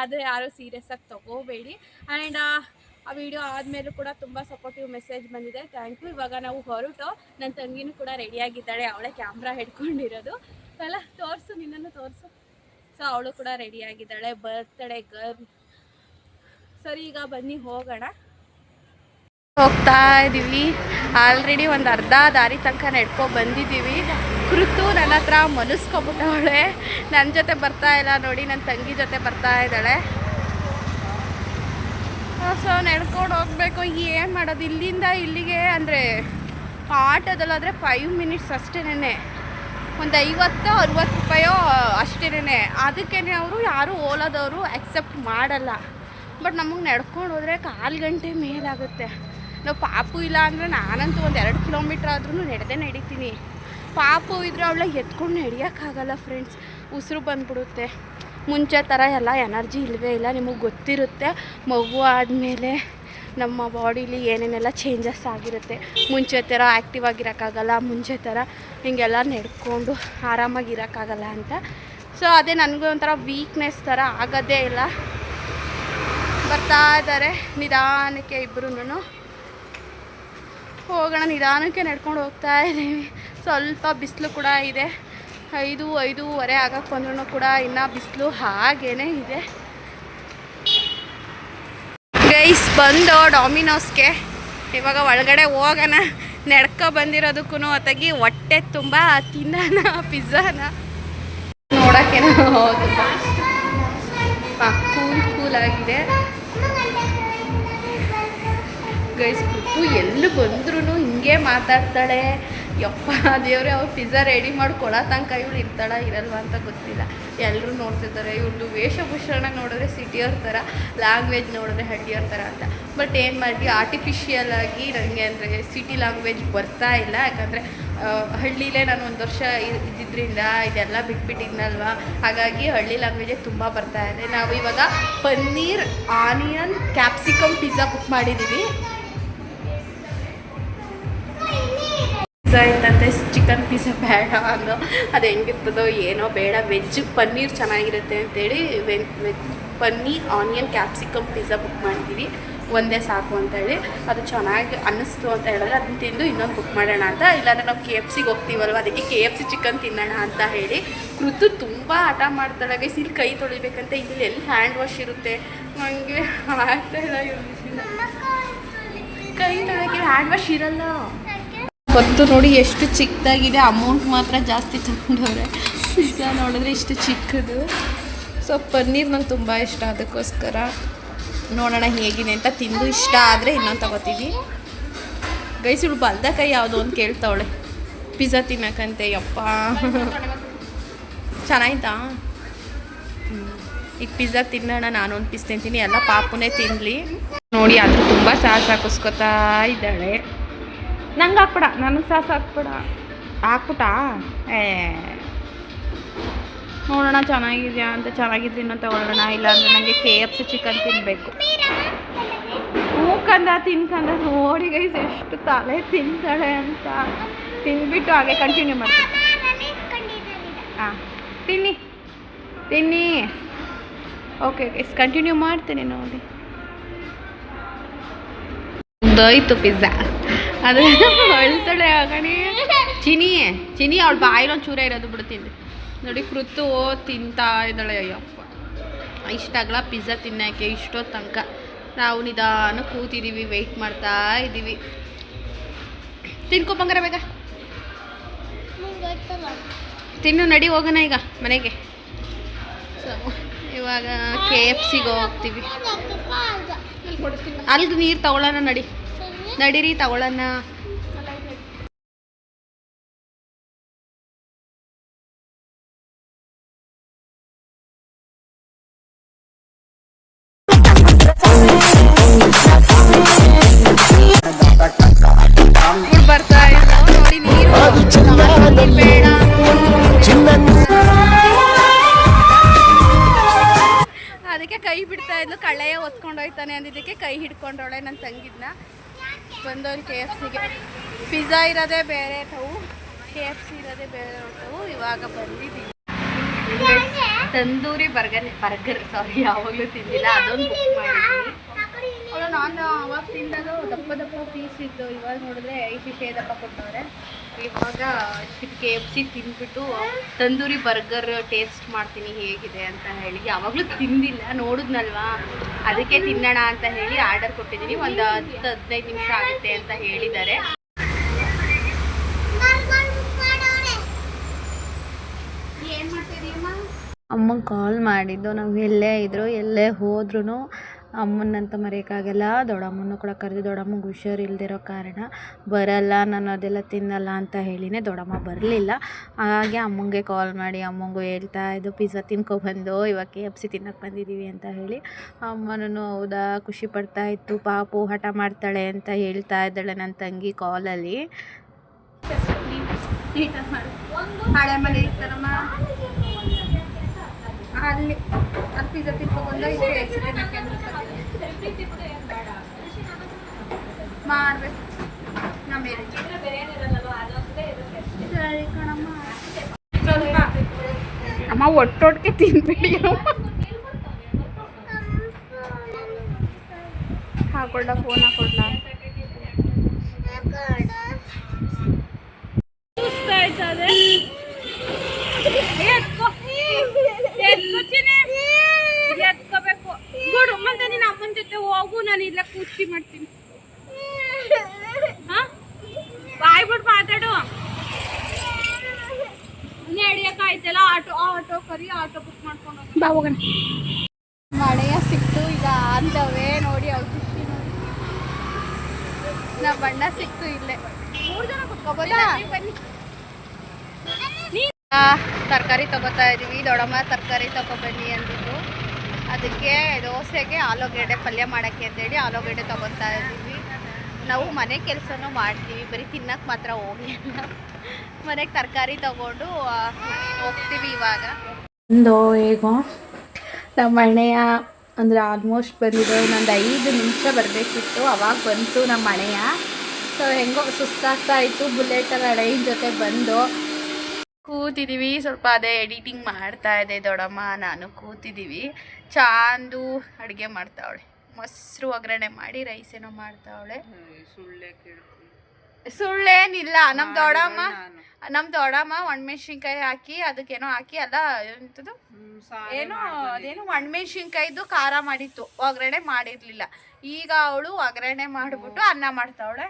ಆದರೆ ಯಾರು ಸೀರಿಯಸ್ ಆಗಿ ತಗೋಬೇಡಿ. ಆ್ಯಂಡ್ ಆ ವಿಡಿಯೋ ಆದಮೇಲೂ ಕೂಡ ತುಂಬ ಸಪೋರ್ಟಿವ್ ಮೆಸೇಜ್ ಬಂದಿದೆ. ಥ್ಯಾಂಕ್ ಯು ಇವಾಗ ನಾವು ಹೊರಟು ನನ್ನ ತಂಗಿನೂ ಕೂಡ ರೆಡಿಯಾಗಿದ್ದಾಳೆ ಅವಳೇ ಕ್ಯಾಮ್ರಾ ಹಿಡ್ಕೊಂಡಿರೋದು. ಅಲ್ಲ, ತೋರಿಸು, ನಿನ್ನನ್ನು ತೋರಿಸು. ಸೊ ಅವಳು ಕೂಡ ರೆಡಿಯಾಗಿದ್ದಾಳೆ ಬರ್ತ್ಡೇ ಗರ್ಲ್ ಸರಿ, ಈಗ ಬನ್ನಿ, ಹೋಗೋಣ. ಹೋಗ್ತಾ ಇದ್ದೀವಿ. ಆಲ್ರೆಡಿ ಒಂದು ಅರ್ಧ ದಾರಿ ತನಕ ನೆಡ್ಕೊ ಬಂದಿದ್ದೀವಿ. ಕೃತು ನನ್ನ ಹತ್ರ ಮನಸ್ಕೊಬಿಟ್ಟವಳೆ. ನನ್ನ ಜೊತೆ ಬರ್ತಾ ಇಲ್ಲ ನೋಡಿ ನನ್ನ ತಂಗಿ ಜೊತೆ ಬರ್ತಾ ಇದ್ದಾಳೆ. ಸೊ ನಡ್ಕೊಂಡು ಹೋಗ್ಬೇಕು. ಏನು ಮಾಡೋದು? ಇಲ್ಲಿಂದ ಇಲ್ಲಿಗೆ ಅಂದರೆ ಆಟೋದಲ್ಲಾದರೆ ಫೈವ್ ಮಿನಿಟ್ಸ್ ಅಷ್ಟೇನೆ ಒಂದು ಐವತ್ತು, ಅರುವತ್ತು ರೂಪಾಯೋ ಅಷ್ಟೇನೆ ಅದಕ್ಕೇ ಅವರು ಯಾರೂ ಓಲಾದವರು ಅಕ್ಸೆಪ್ಟ್ ಮಾಡಲ್ಲ. ಬಟ್ ನಮಗೆ ನಡ್ಕೊಂಡು ಹೋದರೆ ಕಾಲು ಗಂಟೆ ಮೇಲಾಗುತ್ತೆ. ನಾವು ಪಾಪು ಇಲ್ಲ ಅಂದರೆ ನಾನಂತೂ ಒಂದು ಎರಡು ಕಿಲೋಮೀಟ್ರ್ ಆದ್ರೂ ನಡೆದೇ ನಡೀತೀನಿ. ಪಾಪು ಇದ್ರೆ ಅವಳ ಎತ್ಕೊಂಡು ನಡೆಯೋಕ್ಕಾಗಲ್ಲ ಫ್ರೆಂಡ್ಸ್ ಉಸಿರು ಬಂದ್ಬಿಡುತ್ತೆ. ಮುಂಚೆ ಥರ ಎಲ್ಲ ಎನರ್ಜಿ ಇಲ್ಲವೇ ಇಲ್ಲ, ನಿಮಗೆ ಗೊತ್ತಿರುತ್ತೆ. ಮಗು ಆದಮೇಲೆ ನಮ್ಮ ಬಾಡಿಲಿ ಏನೇನೆಲ್ಲ ಚೇಂಜಸ್ ಆಗಿರುತ್ತೆ. ಮುಂಚೆ ಥರ ಆ್ಯಕ್ಟಿವ್ ಆಗಿರೋಕ್ಕಾಗಲ್ಲ, ಮುಂಚೆ ಥರ ಹಿಂಗೆಲ್ಲ ನಡ್ಕೊಂಡು ಆರಾಮಾಗಿರೋಕ್ಕಾಗಲ್ಲ ಅಂತ. ಸೊ ಅದೇ ನನಗೂ ಒಂಥರ ವೀಕ್ನೆಸ್ ಥರ ಆಗೋದೇ ಇಲ್ಲ. ಬರ್ತಾ ಇದ್ದಾರೆ. ನಿಧಾನಕ್ಕೆ ಇಬ್ಬರೂ ಹೋಗೋಣ, ನಿಧಾನಕ್ಕೆ ನಡ್ಕೊಂಡು ಹೋಗ್ತಾ ಇದ್ದೀವಿ. ಸ್ವಲ್ಪ ಬಿಸಿಲು ಕೂಡ ಇದೆ. ಐದು, ಐದೂವರೆ ಆಗಕ್ಕೆ ಬಂದ್ರೂ ಕೂಡ ಇನ್ನೂ ಬಿಸಿಲು ಹಾಗೇ ಇದೆ. ಗೈಸ್, ಬಂದು ಡಾಮಿನೋಸ್ಗೆ. ಇವಾಗ ಒಳಗಡೆ ಹೋಗೋಣ. ನಡ್ಕೊ ಬಂದಿರೋದಕ್ಕೂ ಹೊತ್ತಾಗಿ ಹೊಟ್ಟೆ ತುಂಬ ತಿನ್ನೋಣ, ಪಿಜ್ಜಾನ. ನೋಡೋಕ್ಕೇನೋ ತುಂಬ ಹಾಂ ಕೂಲ್ ಕೂಲ್ ಗೈಸ್ ಕುಪ್ಪು ಎಲ್ಲಿ ಬಂದ್ರೂ ಹಿಂಗೆ ಮಾತಾಡ್ತಾಳೆ. ಯಪ್ಪ ದೇವ್ರೆ, ಅವ್ರು ಪಿಜ್ಜಾ ರೆಡಿ ಮಾಡಿ ಕೊಡೋ ತನಕ ಇವಳು ಇರ್ತಾಳ, ಇರಲ್ವಾ ಅಂತ ಗೊತ್ತಿಲ್ಲ. ಎಲ್ಲರೂ ನೋಡ್ತಿದ್ದಾರೆ ಇವ್ರದ್ದು ವೇಷಭೂಷಣ ನೋಡಿದ್ರೆ ಸಿಟಿಯವ್ರ ಥರ ಲ್ಯಾಂಗ್ವೇಜ್ ನೋಡಿದ್ರೆ ಹಳ್ಳಿಯವ್ರ ಥರ ಅಂತ. ಬಟ್ ಏನು ಮಾಡಿ ಆರ್ಟಿಫಿಷಿಯಲ್ ಆಗಿ ನನಗೆ ಅಂದರೆ ಸಿಟಿ ಲ್ಯಾಂಗ್ವೇಜ್ ಬರ್ತಾ ಇಲ್ಲ. ಯಾಕಂದರೆ ಹಳ್ಳಿಲೇ ನಾನು ಒಂದು ವರ್ಷ ಇದ್ದಿದ್ದರಿಂದ ಇದೆಲ್ಲ ಬಿಟ್ಬಿಟ್ಟಿದ್ನಲ್ವ. ಹಾಗಾಗಿ ಹಳ್ಳಿ ಲ್ಯಾಂಗ್ವೇಜೇ ತುಂಬ ಬರ್ತಾ ಇದೆ. ನಾವು ಇವಾಗ paneer, onion capsicum pizza book ಮಾಡಿದ್ದೀವಿ ಪಿಜ್ಜಾ ಇತ್ತಂತೆ ಚಿಕನ್ ಪಿಜ್ಜಾ ಬೇಡ ಅನ್ನೋ ಅದು ಹೆಂಗಿರ್ತದೋ ಏನೋ ಬೇಡ. ವೆಜ್ ಪನ್ನೀರ್ ಚೆನ್ನಾಗಿರುತ್ತೆ ಅಂತೇಳಿ when veg paneer onion capsicum pizza book ಮಾಡಿದ್ದೀವಿ ಒಂದೇ ಸಾಕು ಅಂತೇಳಿ. ಅದು ಚೆನ್ನಾಗಿ ಅನ್ನಿಸ್ತು ಅಂತ ಹೇಳಿದ್ರೆ ಅದನ್ನ ತಿಂದು ಇನ್ನೊಂದು ಬುಕ್ ಮಾಡೋಣ ಅಂತ. ಇಲ್ಲಾಂದ್ರೆ ನಾವು ಕೆ ಎಫ್ ಸಿಗೆ ಹೋಗ್ತೀವಲ್ವ? ಅದಕ್ಕೆ ಕೆ ಎಫ್ ಸಿ ಚಿಕನ್ ತಿನ್ನೋಣ ಅಂತ ಹೇಳಿ. ಕೃತು ತುಂಬ ಹಠ ಮಾಡ್ತಾಳೆ ಗೈಸ್ ಇಲ್ಲಿ ಕೈ ತೊಳಿಬೇಕಂತ. ಇಲ್ಲಿ ಎಲ್ಲಿ ಹ್ಯಾಂಡ್ ವಾಶ್ ಇರುತ್ತೆ? ನನಗೆ ಆಗ್ತಾ ಇಲ್ಲ ಕೈ ತೊಳೆಯೋಕ್ಕೆ ಹ್ಯಾಂಡ್ ವಾಶ್ ಇರಲ್ಲ. ಗೊತ್ತು ನೋಡಿ ಎಷ್ಟು ಚಿಕ್ಕದಾಗಿದೆ. ಅಮೌಂಟ್ ಮಾತ್ರ ಜಾಸ್ತಿ ತಗೊಂಡವ್ರೆ ಈಗ ನೋಡಿದ್ರೆ ಇಷ್ಟು ಚಿಕ್ಕದು. ಸೊ ಪನ್ನೀರ್ ನಂಗೆ ತುಂಬ ಇಷ್ಟ ಅದಕ್ಕೋಸ್ಕರ. ನೋಡೋಣ ಹೇಗಿದೆ ಅಂತ ತಿಂದು ಇಷ್ಟ ಆದರೆ ಇನ್ನೊಂದು ತಗೋತೀವಿ. ಗೈಸಿಳು ಬಲ್ದ ಕೈ ಯಾವುದು ಅಂತ ಕೇಳ್ತಾವಳೆ. ಪಿಜ್ಜಾ ತಿನ್ನಕಂತೆ, ಯಪ್ಪ. ಚೆನ್ನಾಯ್ತಾ. ಈಗ ಪಿಜ್ಜಾ ತಿನ್ನೋಣ ನಾನೊಂದು ಪೀಸ್ ತಿಂತೀನಿ. ಎಲ್ಲ ಪಾಪುನೇ ತಿನ್ನಲಿ ನೋಡಿ ಅದು ತುಂಬ ಸಾಸ್ ಹಾಕಿಸ್ಕೊತಾ ಇದ್ದಾಳೆ. ನಂಗೆ ಹಾಕ್ಬಿಡ ನನಗೆ ಸಾಸ್ ಹಾಕ್ಬಿಡ. ಹಾಕ್ಬಿಟ್ಟಾ? ಏ. ನೋಡೋಣ ಚೆನ್ನಾಗಿದೆಯಾ ಅಂತ ಚೆನ್ನಾಗಿದ್ರೆ ಇನ್ನೂ ತಗೊಳ್ಳೋಣ ಇಲ್ಲಾಂದ್ರೆ ನನಗೆ ಕೆ ಎಫ್ ಸಿ ಚಿಕನ್ ತಿನ್ನಬೇಕು ಹೂಕಂದ ತಿನ್ಕಂದ ನೋಡಿ ಗೈಸ್ ಎಷ್ಟು ತಲೆ ತಿಂತಾಳೆ ಅಂತ. ತಿನ್ಬಿಟ್ಟು ಹಾಗೆ ಕಂಟಿನ್ಯೂ ಮಾಡ್ತೀನಿ. ಹಾಂ ತಿನ್ನಿ ತಿನ್ನಿ. ಓಕೆ ಓಕೆ ಕಂಟಿನ್ಯೂ ಮಾಡ್ತೀನಿ ನೋಡಿ. ದೊಯ್ತು ಪಿಜ್ಜಾ ಅದು ಅಳ್ತಾಳೆ ಆಗಣಿ. ಚಿನಿ ಚಿನಿ ಅವಳು ಬಾಯಿಲೊಂದು ಚೂರ ಇರೋದು ಬಿಡ್ತೀನಿ. ನೋಡಿ ಕೃತು ತಿಂತಾ ಇದ್ದಾಳೆ. ಅಯ್ಯಪ್ಪ. ಇಷ್ಟ ಆಗಲ್ಲ ಪಿಜ್ಜಾ ತಿನ್ನೋಕ್ಕೆ ಇಷ್ಟೊತ್ತು ತನಕ ನಾವು ನಿಧಾನ ಕೂತಿದ್ದೀವಿ ವೆಯ್ಟ್ ಮಾಡ್ತಾ ಇದ್ದೀವಿ ತಿನ್ಕೊ ಬಂಗಾರ ಬೇಗ. ತಿನ್ನು, ನಡಿ ಹೋಗೋಣ ಈಗ ಮನೆಗೆ. ಇವಾಗ ಕೆ ಎಫ್ ಸಿಗೆ ಹೋಗ್ತೀವಿ. ಅಲ್ಲಿ ನೀರು ತಗೊಳ್ಳೋಣ ನಡಿ. ನಡೀರಿ ತಗೊಳ್ಳೋಣ. ಬಂದವ್ರು ಕೆ ಎಫ್ ಸಿಗೆ. ಪಿಜ್ಜಾ ಇರೋದೇ ಬೇರೆ, ತಾವು ಕೆ ಎಫ್ ಸಿ ಇರೋದೇ ಬೇರೆ ತಾವು ಇವಾಗ ಬಂದಿದ್ದೀವಿ. ತಂದೂರಿ ಬರ್ಗರ್ ಬರ್ಗರ್ ಸಾರಿ ಯಾವಾಗಲೂ ತಿಂದಿಲ್ಲ, ಅದೊಂದು ಬುಕ್ ಮಾಡಿದ್ವಿ ನಾನು ಅವಾಗ ತಿಂದಾಗ ದಪ್ಪ ದಪ್ಪ ಪೀಸ್ ಇತ್ತು ಇವಾಗ ನೋಡಿದ್ರೆ ಇಶಿಶೆ ದಪ್ಪ ಕೊಟ್ಟವ್ರೆ. ಇವಾಗ ಕೆ ಎಫ್ ಸಿ ತಿಂದ್ಬಿಟ್ಟು ತಂದೂರಿ ಬರ್ಗರ್ ಟೇಸ್ಟ್ ಮಾಡ್ತೀನಿ ಹೇಗಿದೆ ಅಂತ ಹೇಳಿ. ಯಾವಾಗಲೂ ತಿಂದಿಲ್ಲ, ನೋಡಿದ್ನಲ್ವಾ? ಅದಕ್ಕೆ ತಿನ್ನೋಣ ಅಂತ ಹೇಳಿ ಆರ್ಡರ್ ಕೊಟ್ಟಿದ್ದೀನಿ. ಒಂದು ಹತ್ತು, ಹದಿನೈದು ನಿಮಿಷ ಆಗುತ್ತೆ ಅಂತ ಹೇಳಿದ್ದಾರೆ. ಅಮ್ಮ ಕಾಲ್ ಮಾಡಿದ್ದು. ನಾವು ಎಲ್ಲೇ ಇದ್ರು, ಎಲ್ಲೇ ಹೋದ್ರೂ ಅಮ್ಮನ್ನಂತ ಮರೆಯೋಕ್ಕಾಗಲ್ಲ. ದೊಡ್ಡಮ್ಮನೂ ಕೂಡ ಕರೆದು ದೊಡ್ಡಮ್ಮಗೆ ಹುಷಾರಿಲ್ದಿರೋ ಕಾರಣ ಬರಲ್ಲ, ನಾನು ಅದೆಲ್ಲ ತಿನ್ನಲ್ಲ ಅಂತ ಹೇಳಿನೇ ದೊಡ್ಡಮ್ಮ ಬರಲಿಲ್ಲ. ಹಾಗೆ ಅಮ್ಮಂಗೆ ಕಾಲ್ ಮಾಡಿ, ಅಮ್ಮಂಗೂ ಹೇಳ್ತಾ ಇದ್ದು ಪಿಜ್ಜಾ ತಿನ್ಕೊಬಂದು, ಇವಾಗ ಕೆ ಎಫ್ ಸಿ ತಿನ್ನಕ್ಕೆ ಬಂದಿದ್ದೀವಿ ಅಂತ ಹೇಳಿ ಅಮ್ಮನೂ ಹೌದಾ, ಖುಷಿ ಪಡ್ತಾ ಇತ್ತು. ಪಾಪು ಹಠ ಮಾಡ್ತಾಳೆ ಅಂತ ಹೇಳ್ತಾ ಇದ್ದಾಳೆ ನನ್ನ ತಂಗಿ ಕಾಲಲ್ಲಿ ಹಳೆ ಮನೆ ಇರ್ತಾರಮ್ಮ ಅಲ್ಲಿ ಅಲ್ಲಿ ಜೊತೆ ಎಕ್ಸ್ ತಿನ್ನಕ್ಕೆ ಮಾಡ್ಬೇಕು. ನಮಗೆ ಸರಿ ಕಣಮ್ಮ. ಸ್ವಲ್ಪ ಅಮ್ಮ ಒಟ್ಟೊಟ್ಟಿಗೆ ತಿನ್ಬೇಡಿ. ಹಾಕೊಡ್ಲ ಫೋನ್ ಹಾಕೊಡ್ಲ ಸುಸ್ತಾಯ್ತದೆ ಎತ್ಕೋಬೇಕು. ನೋಡು ಮತ್ತೆ ನೀನು ಅಮ್ಮನ ಜೊತೆ ಹೋಗು ನಾನು ಇಲ್ಲ ಖುಷಿ ಮಾಡ್ತೀನಿ. ಹಾ? ಬಾಯ್ ಬಿಟ್ಟು ಮಾತಾಡು. ನಡೆಯಕ್ಕಾಯ್ತಲ್ಲ ಆಟೋ ಆಟೋ ಕರಿ ಆಟೋ ಬುಕ್ ಮಾಡ್ಕೊಂಡು ಬಾ ಹೋಗೋಣ. ಮಳೆಯ ಸಿಕ್ತು ಈಗ ಅಂತವೇ ನೋಡಿ ಅವ್ರು ಖುಷಿ ನೋಡಿ. ನಾ ಬಣ್ಣ ಸಿಕ್ತು ಇಲ್ಲೇ. ಮೂರು ಜನ ಕುತ್ಕೋಬೋದಾ ಬನ್ನಿ. ತರಕಾರಿ ತಗೋತಾ ಇದ್ದೀವಿ ದೊಡ್ಡಮ್ಮ ತರಕಾರಿ ತಗೊಬನ್ನಿ ಅಂದಿದ್ದು ಅದಕ್ಕೆ ದೋಸೆಗೆ ಆಲೂಗೆಡ್ಡೆ ಪಲ್ಯ ಮಾಡೋಕ್ಕೆ ಅಂತೇಳಿ ಆಲೂಗೆಡ್ಡೆ ತಗೋತಾ ಇದ್ದೀವಿ ನಾವು ಮನೆ ಕೆಲಸನೂ ಮಾಡ್ತೀವಿ. ಬರೀ ತಿನ್ನಕ್ಕೆ ಮಾತ್ರ ಹೋಗಿಲ್ಲ ಮನೆಗೆ ತರಕಾರಿ ತಗೊಂಡು ಹೋಗ್ತೀವಿ ಇವಾಗ. ಒಂದು ಹೇಗೋ? ನಮ್ಮ ಮನೆಯ ಅಂದರೆ ಆಲ್ಮೋಸ್ಟ್ ಬಂದಿದ್ದು ಇನ್ನೊಂದು ಐದು ನಿಮಿಷ ಬರಬೇಕಿತ್ತು. ಅವಾಗ ಬಂತು ನಮ್ಮ ಮನೆಯ ಸೊ ಹೆಂಗೋ ಸುಸ್ತಾಗ್ತಾ ಇತ್ತು. ಬುಲೆಟಲ್ಲಿ ಅಣ್ಣಯ್ಯನ ಜೊತೆ ಬಂದು ಕೂತಿದ್ದೀವಿ ಸ್ವಲ್ಪ ಅದೇ ಎಡಿಟಿಂಗ್ ಮಾಡ್ತಾ ಇದೆ ದೊಡಮ್ಮ ನಾನು ಕೂತಿದ್ದೀವಿ ಚಾಂದು ಅಡುಗೆ ಮಾಡ್ತಾವಳೆ. ಮೊಸರು ಒಗ್ಗರಣೆ ಮಾಡಿ ರೈಸ್ ಏನೋ ಮಾಡ್ತಾವಳೆ ಸುಳ್ಳೇನಿಲ್ಲ. ನಮ್ಮ ದೊಡಮ್ಮ. ನಮ್ಮ ದೊಡಮ್ಮ ಒಣಮೆಣ್ಸಿನ್ಕಾಯಿ ಹಾಕಿ ಅದಕ್ಕೇನೋ ಹಾಕಿ ಅಲ್ಲ ಸಾರು ಏನೋ ಅದೇನು ಒಣಮೆಣ್ಸಿನ್ಕಾಯ್ದು ಖಾರ ಮಾಡಿತ್ತು. ಒಗ್ಗರಣೆ ಮಾಡಿರಲಿಲ್ಲ. ಈಗ ಅವಳು ಒಗ್ಗರಣೆ ಮಾಡಿಬಿಟ್ಟು ಅನ್ನ ಮಾಡ್ತಾವಳೆ.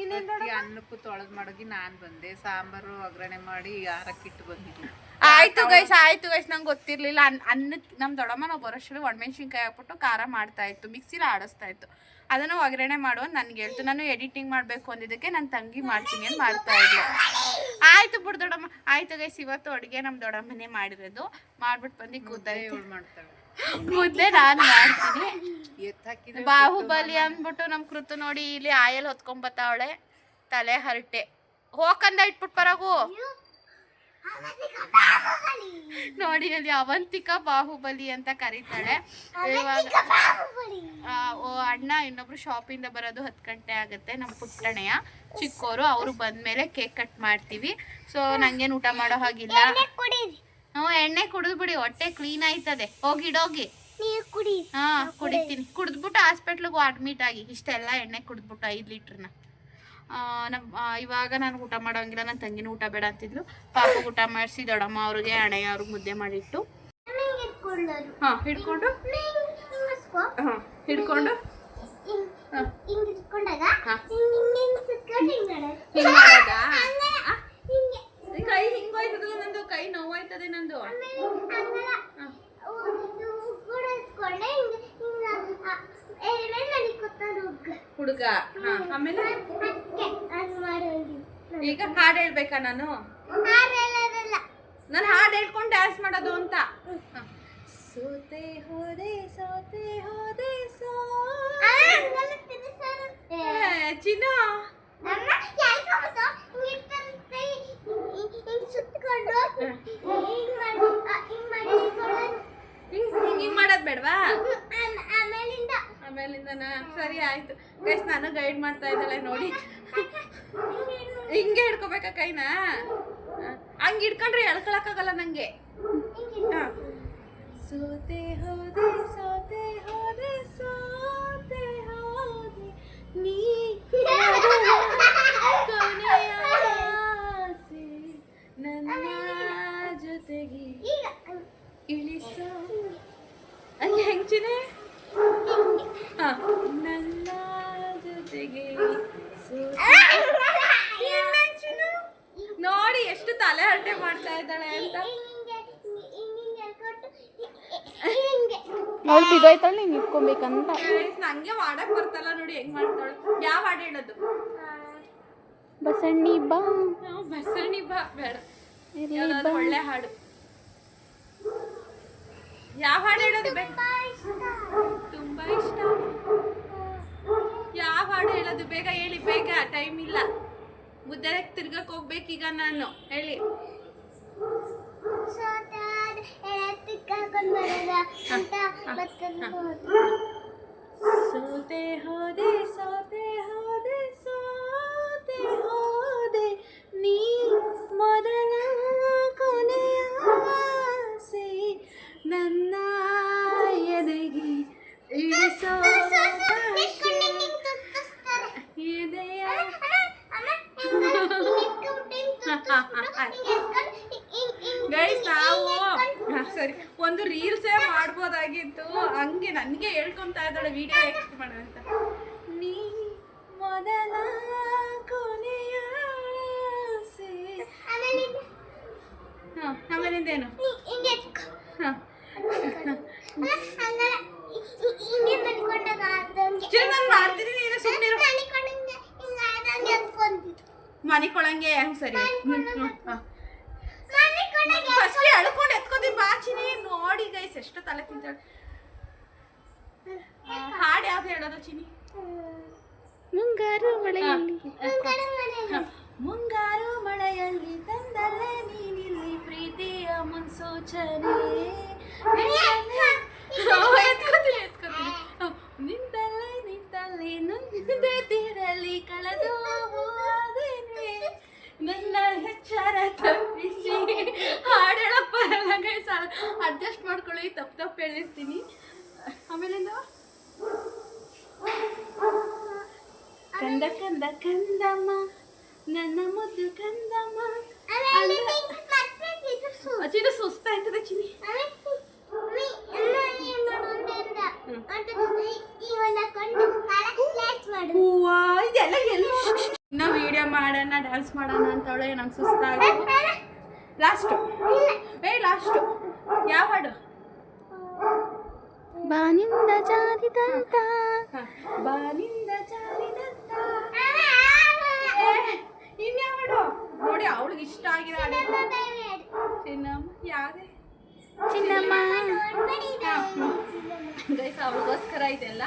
ಅನ್ನಕ್ಕೂ ತೊಳೆದ್ ಮಾಡೋಗಿ ನಾನ್ ಬಂದೆ. ಸಾಂಬಾರು ಒಗ್ಗರಣೆ ಮಾಡಿ ಆರಕ್ಕಿಟ್ಟು ಬಂದಿದ್ದೆ ಆಯ್ತು ಗೈಸ್ ಆಯ್ತು ಗೈಸ್ ನಂಗೆ ಗೊತ್ತಿರ್ಲಿಲ್ಲ. ಅನ್ ಅನ್ನಕ್ಕೆ ನಮ್ಮ ದೊಡ್ಡಮ್ಮ ನಾವು ಬರೋಷ್ಟು ಒಣಮೆಣ್ಸಿನ್ಕಾಯಿ ಹಾಕ್ಬಿಟ್ಟು ಖಾರ ಮಾಡ್ತಾ ಇತ್ತು. ಮಿಕ್ಸಿಲಿ ಆಡಿಸ್ತಾ ಇತ್ತು. ಅದನ್ನು ಒಗ್ಗರಣೆ ಮಾಡುವ ನನ್ಗೆ ಹೇಳ್ತು. ನಾನು ಎಡಿಟಿಂಗ್ ಮಾಡಬೇಕು ಅಂದಿದ್ದಕ್ಕೆ ನನ್ನ ತಂಗಿ ಮಾಡ್ತೀನಿ ಅಂತ ಮಾಡ್ತಾ ಇದ್ದೆ ಆಯ್ತು ಬಿಡು ದೊಡ್ಡಮ್ಮ. ಆಯ್ತು ಗೈಸ್ ಇವತ್ತು ಅಡುಗೆ ನಮ್ಮ ದೊಡ್ಡಮ್ಮನೇ ಮಾಡಿರೋದು. ಮಾಡ್ಬಿಟ್ಟು ಬಂದು ಕೂತಾಯ್ತು. ಮಾಡ್ತಾಳೆ. ಮುದ್ದೆ ನಾನು ಮಾಡ್ತೀನಿ. ಬಾಹುಬಲಿ ಅಂದ್ಬಿಟ್ಟು ನಮ್ಮ ಕೃತು ನೋಡಿ ಇಲ್ಲಿ ಆಯಲ್ ಹೊತ್ಕೊಂಬತ್ತಾವಳೆ ತಲೆ ಹರಟೆ. ಹೋಗಂದ ಇಟ್ಬಿಟ್ಟು ಬರಗು ನೋಡಿ ಅಲ್ಲಿ ಅವಂತಿಕಾ ಬಾಹುಬಲಿ ಅಂತ ಕರೀತಾಳೆ. ಇವಾಗ ಆ, ಓ ಅಣ್ಣ ಇನ್ನೊಬ್ರು ಶಾಪಿಂದ ಬರೋದು ಹತ್ತು ಗಂಟೆ ಆಗುತ್ತೆ ನಮ್ಮ ಪುಟ್ಟಣೆಯ. ಚಿಕ್ಕೋರು ಅವರು ಬಂದ್ಮೇಲೆ ಕೇಕ್ ಕಟ್ ಮಾಡ್ತೀವಿ. ಸೊ ನಂಗೇನು ಊಟ ಮಾಡೋ ಹಾಗಿಲ್ಲ. ಹ್ಞೂ ಎಣ್ಣೆ ಕುಡಿದು ಬಿಡಿ ಹೊಟ್ಟೆ ಕ್ಲೀನ್ ಆಯ್ತದೆ. ಹೋಗಿಡೋಗಿ ನೀರು ಕುಡಿ. ಹಾ ಕುಡಿತೀನಿ. ಕುಡಿದ್ಬಿಟ್ಟು ಹಾಸ್ಪಿಟ್ಲಿಗೆ ಅಡ್ಮಿಟ್ ಆಗಿ. ಇಷ್ಟೆಲ್ಲ ಎಣ್ಣೆ ಕುಡಿದ್ಬಿಟ್ಟು ಐದು ಲೀಟ್ರನ್ನ ನಮ್ಮ ಇವಾಗ ನಾನು ಊಟ ಮಾಡೋಂಗಿಲ್ಲ ನನ್ನ ತಂಗಿನ ಊಟ ಬೇಡ ಅಂತಿದ್ಲು. ಪಾಪ ಊಟ ಮಾಡಿಸಿ ದೊಡ್ಡಮ್ಮ ಅವ್ರಿಗೆ ಅಣೆ ಅವ್ರಿಗೆ ಮುದ್ದೆ ಮಾಡಿಟ್ಟು. ಹಿಡ್ಕೊಂಡು ಹಿಡ್ಕೊಂಡು ಹಾಂ ಹಿಡ್ಕೊಂಡು. ಹಿಂಗ್ ಹಾಂ ಹಿಡ್ಕೊಂಡು. ಹಿಂಗ್ ಹಾಂ. ಹಿಂಗ್ ಇಟ್ಕೊಂಡಾಗ ಹಾ. ಹಿಂಗ್ ಹಿಂಗ್ ಹಿಂಗ್ ಹಿಂಗ್ ಹಿಂಗ್ ಮಾಡೋದು. ಹಿಂಗೆ ಮಾಡೋದಾ? ಹಿಂಗೆ. ಕೈ ಹಿಂಗೋಯ್ತದಲ್ಲ ನಂದು? ಕೈ ನೋವಾಯ್ತದೆ ನಂದು. ಹುಡುಗ. ಆಮೇಲೆ? ಈಗ ಹಾಡು ಹೇಳ್ಬೇಕಾ ನಾನು? ನಾನು ಹಾಡು ಹೇಳ್ಕೊಂಡು ಡ್ಯಾನ್ಸ್ ಮಾಡೋದು ಅಂತ. ಸೋತೆ ಹೋದೆ ಸೋತೆ ಹೋದೆ ಸೋ ಚಿನ್ನು ಅಮ್ಮ ಯಾಕೆ ಹಿಂಗಿರ್ತಂತೆ ಹಿಂಗ್ ಸುತ್ಕೊಂಡು ಹಿಂಗ್ ಮಾಡಿ ಆ, ಹಿಂಗ್ ಮಾಡಿ ಇಟ್ಕೊಳ್ಳೋದು. ಹಿಂಗ್ ಹಿಂಗ್ ಹಿಂಗ್ ಮಾಡೋದ್ ಬೇಡವಾ? ಆಮ್- ಆಮೇಲಿಂದ. ಆಮೇಲಿಂದನಾ? ಸರಿ ಆಯ್ತು. ಗೈಸ್ ನಾನು ಗೈಡ್ ಮಾಡ್ತಾ ಇದ್ದಾಳೆ ನೋಡಿ. ಹಿಂಗೆ ಹಿಡ್ಕೋಬೇಕಾ ಕೈನ? ಹಂಗೆ ಹಿಡ್ಕೊಂಡ್ರೆ ಎಳ್ಕೊಳಕ್ಕಾಗಲ್ಲ ನಂಗೆ. ಸೋತೆ ಹೋದೆ ಸೋತೆ ಹೋದೆ ಸೋತೆ ಹೋದೆ. ನೀ ಕೊನೆಯ ನನ್ನ ಜೊತೆಗೆ ಇಳಿಸೋ. ಅಲ್ಲಿ ಹೆಂಗ್ಚಿನೆ ಹ. ನನ್ನ ಜೊತೆಗೆ ನೋಡಿ ಎಷ್ಟು ತಲೆ ಹರಟೆ ಮಾಡ್ತಾ ಇದ್ದಾಳೆ ಅಂತ. ಅವಳು ಬಿದ್ದೋಯ್ತಾಳೆ ನೀನು ಇಟ್ಕೊಬೇಕಂತ? ನಂಗೆ ಮಾಡಕ್ ಬರ್ತಲ್ಲ ನೋಡಿ ಹೆಂಗ್ ಮಾಡ್ತಾಳೆ. ಯಾವ ಹಾಡು ಹೇಳೋದು? ಬಸಣ್ಣಿ ಬಾ. ಬಸಣ್ಣಿ ಬಸಣಿ ಬಾ ಬೇಡ. ಒಳ್ಳೆ ಹಾಡು. ಯಾವ ಹಾಡು ಹೇಳೋದು ತುಂಬಾ ಇಷ್ಟ. ಯಾವ ಹಾಡು ಹೇಳೋದು ಬೇಗ ಹೇಳಿ ಬೇಗ ಟೈಮ್ ಇಲ್ಲ. ಮುದ್ದೆ ತಿರ್ಗಕ್ ಹೋಗ್ಬೇಕೀಗ ನಾನು. ಹೇಳಿ. ಸೋತೆ ಹೋದೆ ಸೋತೆ ಸರಿ ಫಸ್ಟ್ ಎಳ್ಕೊಂಡು ಎತ್ಕೋದಿ ಬಾಚಿನಿ ನೋಡಿ ಗೈಸ್ ಎಷ್ಟು ತಲೆ ತಿಂತಾಳೆ. ಹಾಡು ಯಾವ್ದು ಹೇಳೋದು ಚಿನಿ ಮುಂಗಾರು ಮಳೆಯಲ್ಲಿ. ಮುಂಗಾರು ಮಳೆಯಲ್ಲಿ. ತಂದಲ್ಲೇ ನೀನಿಲ್ಲಿ ಪ್ರೀತಿಯ ಮುನ್ಸೂಚನೆ. ಎತ್ಕೊತೀನಿ ಎತ್ಕೊತೀನಿ. ನಿಂತಲ್ಲೇ ನಿಂತಲ್ಲಿ ನೊಂದಿರಲಿ ಕಳೆದು ಹೋದೇನೆ ನನ್ನ ವಿಚಾರ ತಪ್ಪಿಸಿ ಹಾಡೇಳ ಪರಲ್ಲ ಗೈಸ್ ಅಡ್ಜಸ್ಟ್ ಮಾಡ್ಕೊಳ್ಳಿ ತಪ್ಪು ತಪ್ಪು ಹೇಳಿರ್ತೀನಿ ಆಮೇಲೆ ಕಂದ ಕಂದ ಕಂದಮ್ಮ ನನ್ನ ಮುದ್ದು ಕಂದಮ್ಮ ಅಜ್ಜಿ ಇದು ಸುಸ್ತ ಮಾಡೋಣ ಡ್ಯಾನ್ಸ್ ಮಾಡೋಣ ಅಂತವಳೆ ನಂಗೆ ಸುಸ್ತಾಗಿ ಲಾಸ್ಟು ಏ ಲಾಸ್ಟು ಯಾವ ಹಾಡು? ಬಾನಿಂದ ಜಾರಿದಂತ. ಬಾನಿಂದ ಜಾರಿದಂತ. ಇನ್ಯಾವ ಹಾಡು? ನೋಡಿ ಅವಳಿಗೆ ಇಷ್ಟ ಆಗಿರೋ ಹಾಡು ಚಿನ್ನಮ್ಮ ಯಾವ್ದೇ? ಚಿನ್ನಮ್ಮ. ಗೈಸ್ ಅವಳಿಗೋಸ್ಕರ ಇದೆಲ್ಲ